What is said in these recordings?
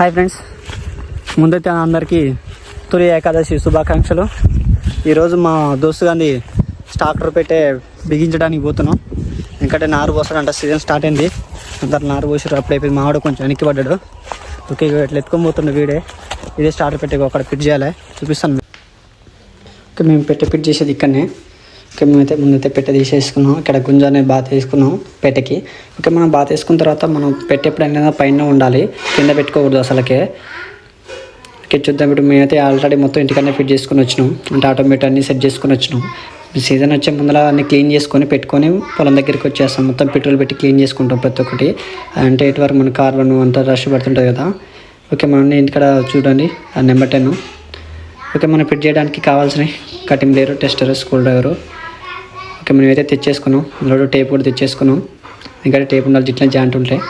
Hi friends ముందైతే అందరికీ తొలి ఏకాదశి శుభాకాంక్షలు. ఈరోజు మా దోస్తు గాంధీ స్టాక్టర్ పెట్టే బిగించడానికి పోతున్నాం. ఎందుకంటే నారు పోస్తాడంట సీజన్ స్టార్ట్ అయింది. అందరు నారు పోసారు అప్పుడు అయిపోయింది మావాడు కొంచెం వెనక్కి పడ్డాడు. ఓకే ఇట్లా ఎత్తుకొని పోతుండే వీడే. ఇదే స్టార్టర్ పెట్టే అక్కడ ఫిట్ చేయాలి. చూపిస్తాను. ఓకే మేము పెట్టే ఫిట్ చేసేది ఇక్కడనే. ఓకే మేమైతే ముందైతే పెట్టె తీసేసుకున్నాం. ఇక్కడ గుంజ అనేది బాత్ తీసుకున్నాం పెట్టెకి. ఓకే మనం బాత్ వేసుకున్న తర్వాత మనం పెట్టె ఎప్పుడైనా పైన ఉండాలి? కింద పెట్టుకోకూడదు అసలుకే. ఓకే చూద్దాం. ఇప్పుడు మేమైతే ఆల్రెడీ మొత్తం ఇంటికన్నా ఫిట్ చేసుకుని వచ్చినాం. అంటే ఆటోమేటిక్ అన్ని సెట్ చేసుకుని వచ్చినాం. సీజన్ వచ్చే ముందర అన్ని క్లీన్ చేసుకొని పెట్టుకొని పొలం దగ్గరికి వచ్చేస్తాం. మొత్తం పెట్రోల్ పెట్టి క్లీన్ చేసుకుంటాం ప్రతి ఒక్కటి. అంటే ఇటు వరకు మన కార్లను అంతా రష్ పడుతుంటుంది కదా. ఓకే మన ఇంటికాడ చూడండి. ఆ నెంబర్ టెన్. ఓకే మనం ఫిట్ చేయడానికి కావాల్సిన కటింగ్ లేరు టెస్టర్ స్కూల్ డ్రైవరు. ఓకే మేమైతే తెచ్చేసుకున్నాం. అందులో టేప్ కూడా తెచ్చేసుకున్నాం. ఇంకా టేప్ ఉండాలి ఇట్లా జాయింట్ ఉంటాయి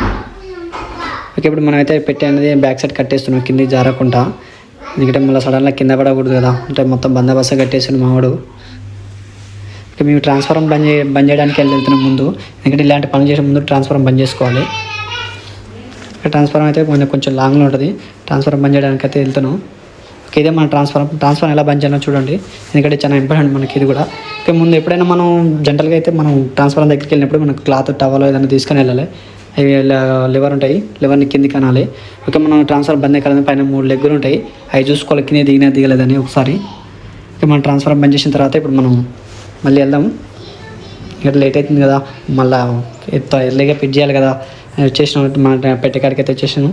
ఓకే ఇప్పుడు మనమైతే పెట్టే పెట్టి అనేది బ్యాక్ సైడ్ కట్టేస్తున్నాం కింద జారకుండా. ఎందుకంటే మళ్ళీ సడన్గా కింద పడకూడదు కదా. అంటే మొత్తం బందోబస్తు కట్టేసిన మావాడు ఇక మేము ట్రాన్స్ఫారం బంద్ చే బంద్ చేయడానికి వెళ్తున్నాం ముందు. ఎందుకంటే ఇలాంటి పనులు చేసే ముందు ట్రాన్స్ఫారం బంద్ చేసుకోవాలి. ట్రాన్స్ఫారం అయితే కొంచెం కొంచెం లాంగ్లో ఉంటుంది. ట్రాన్స్ఫారం బంద్ చేయడానికి అయితే వెళ్తున్నాం. ఇదే మన ట్రాన్స్ఫార్మర్ ట్రాన్స్ఫార్మర్ ఎలా బంద్ చేయాలో చూడండి. ఎందుకంటే చాలా ఇంపార్టెంట్ మనకి ఇది కూడా. ఇక ముందు ఎప్పుడైనా మనం జనరల్గా అయితే మనం ట్రాన్స్ఫార్మర్ దగ్గరికి వెళ్ళినప్పుడు మనకు క్లాత్ టవల్ ఏదైనా తీసుకొని వెళ్ళాలి. అవి లివర్ ఉంటాయి లివర్ని కింది అనాలి. ఓకే మనం ట్రాన్స్ఫర్ బంద్ ఎక్కడ పైన మూడు లెగ్గులు ఉంటాయి. అవి చూసుకోవాలి కింద దిగినా దిగలేదని ఒకసారి. ఇక మనం ట్రాన్స్ఫర్ బంద్ చేసిన తర్వాత ఇప్పుడు మనం మళ్ళీ వెళ్దాం. ఇక్కడ లేట్ అవుతుంది కదా మళ్ళీ ఎర్లీగా ఫిట్ చేయాలి కదా. చేసిన మన పెట్టెకాడికి అయితే వచ్చేసాను.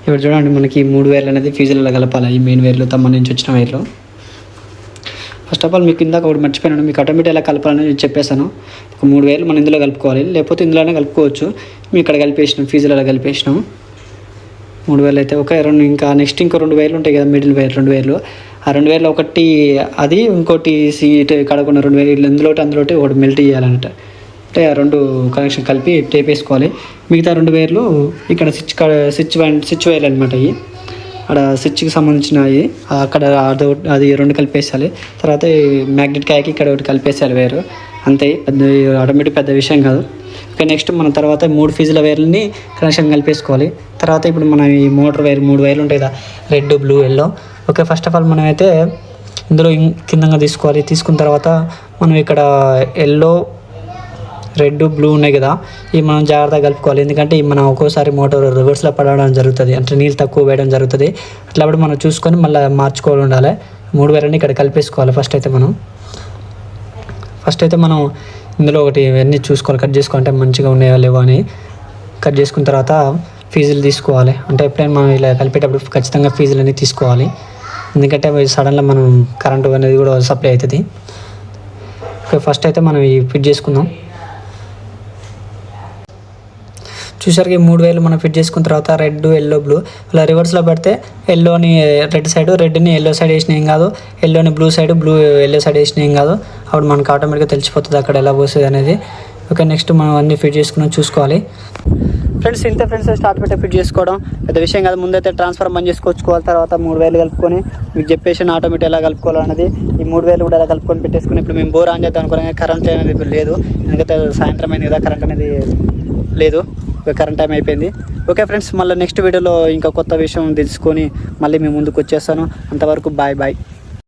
ఇప్పుడు చూడండి మనకి మూడు వేర్లు అనేది ఫీజులలో కలపాలి. ఈ మెయిన్ వేర్లు తమ్మ నుంచి వచ్చిన వేర్లు. ఫస్ట్ ఆఫ్ ఆల్ మీకు ఇందాక ఒకటి మర్చిపోయినాను. మీకు ఆటోమేటిక్ ఎలా కలపాలని నేను చెప్పేశాను. ఒక మూడు వేలు మనం ఇందులో కలుపుకోవాలి. లేకపోతే ఇందులోనే కలుపుకోవచ్చు. మేము ఇక్కడ కలిపేసినాం ఫీజులలో కలిపేసినాం. మూడు వేలు అయితే ఒక రెండు ఇంకా నెక్స్ట్ ఇంకో రెండు వేలు ఉంటాయి కదా మిడిల్ వేలు రెండు వేలు ఆ రెండు వేలు ఒకటి అది ఇంకోటి సీట్ కడకుండా రెండు వేలు ఇందులో అందులో ఒకటి మెల్ట్ చేయాలన్నట్టు రెండు కనెక్షన్ కలిపి టేప్ వేసుకోవాలి. మిగతా రెండు వేర్లు ఇక్కడ స్విచ్ స్విచ్ స్విచ్ వైర్లు అనమాట ఇవి. అక్కడ స్విచ్కి సంబంధించినవి అక్కడ అది ఒకటి- అది రెండు కలిపేసాలి తర్వాత మ్యాగ్నెట్ కాయకి ఇక్కడ ఒకటి కలిపేసాలి వేరు అంతే పెద్ద ఆటోమేటిక్ పెద్ద విషయం కాదు. ఓకే నెక్స్ట్ మన తర్వాత మూడు ఫీజుల వైర్లని కనెక్షన్ కలిపేసుకోవాలి తర్వాత ఇప్పుడు మన ఈ మోటార్ వైర్ మూడు వైర్లు ఉంటాయి కదా red blue yellow okay first of all మనం అయితే ఇందులో కిందంగా తీసుకోవాలి. తీసుకున్న తర్వాత మనం ఇక్కడ ఎల్లో రెడ్ బ్లూ ఉన్నాయి కదా ఇవి మనం జాగ్రత్తగా కలుపుకోవాలి. ఎందుకంటే మనం ఒక్కోసారి మోటార్ రివర్స్లో పడడం జరుగుతుంది. అంటే నీళ్ళు తక్కువ వేయడం జరుగుతుంది. అట్లా అప్పుడు మనం చూసుకొని మళ్ళీ మార్చుకోవాలి ఉండాలి. మూడు వేలని ఇక్కడ కలిపేసుకోవాలి ఫస్ట్ అయితే మనం. ఫస్ట్ అయితే మనం ఇందులో ఒకటి ఇవన్నీ చూసుకోవాలి. కట్ చేసుకోవాలంటే మంచిగా ఉన్నాయా లేవో అని కట్ చేసుకున్న తర్వాత ఫీజులు తీసుకోవాలి. అంటే ఎప్పుడైనా మనం ఇలా కలిపేటప్పుడు ఖచ్చితంగా ఫీజులు అనేది తీసుకోవాలి. ఎందుకంటే సడన్గా మనం కరెంటు అనేది కూడా సప్లై అవుతుంది. ఓకే ఫస్ట్ అయితే మనం ఈ ఫిట్ చేసుకుందాం. చూసారుగా ఈ మూడు వేలు మనం ఫిట్ చేసుకున్న తర్వాత రెడ్ ఎల్లో బ్లూ. ఇలా రివర్స్లో పెడితే ఎల్లోని రెడ్ సైడ్ రెడ్ని ఎల్లో సైడ్ వేసిన ఏం కాదు. ఎల్లోని blue side blue yellow side వేసిన ఏం కాదు. అప్పుడు మనకు ఆటోమేటిక్గా తెలిసిపోతుంది అక్కడ ఎలా పోస్తుంది అనేది. ఓకే నెక్స్ట్ మనం అన్ని ఫిట్ చేసుకున్నాం చూసుకోవాలి. ఫ్రెండ్స్ ఇంత ఫ్రెండ్స్ స్టార్ట్ పెట్టి ఫిట్ చేసుకోవడం పెద్ద విషయం కాదు. ముందైతే ట్రాన్స్ఫర్ బంద్ చేసుకొచ్చుకోవాలి తర్వాత మూడు వేలు కలుపుకొని మీకు చెప్పేసి ఆటోమేటిక్ ఎలా కలుపుకోవాలన్నది ఈ మూడు వేలు కూడా ఎలా కలుపుకొని పెట్టేసుకుని ఇప్పుడు మేము బోర్ ఆన్ చేద్దాం అనుకున్నాం కరెంట్ అనేది ఇప్పుడు లేదు. ఎందుకంటే సాయంత్రం అయింది కదా కరెంట్ అనేది లేదు. కరెంట్ టైం అయిపోయింది. ఓకే ఫ్రెండ్స్ మళ్ళీ నెక్స్ట్ వీడియోలో ఇంకా కొత్త విషయం తెలుసుకొని మళ్ళీ మేము ముందుకు వచ్చేస్తాను. అంతవరకు బాయ్ బాయ్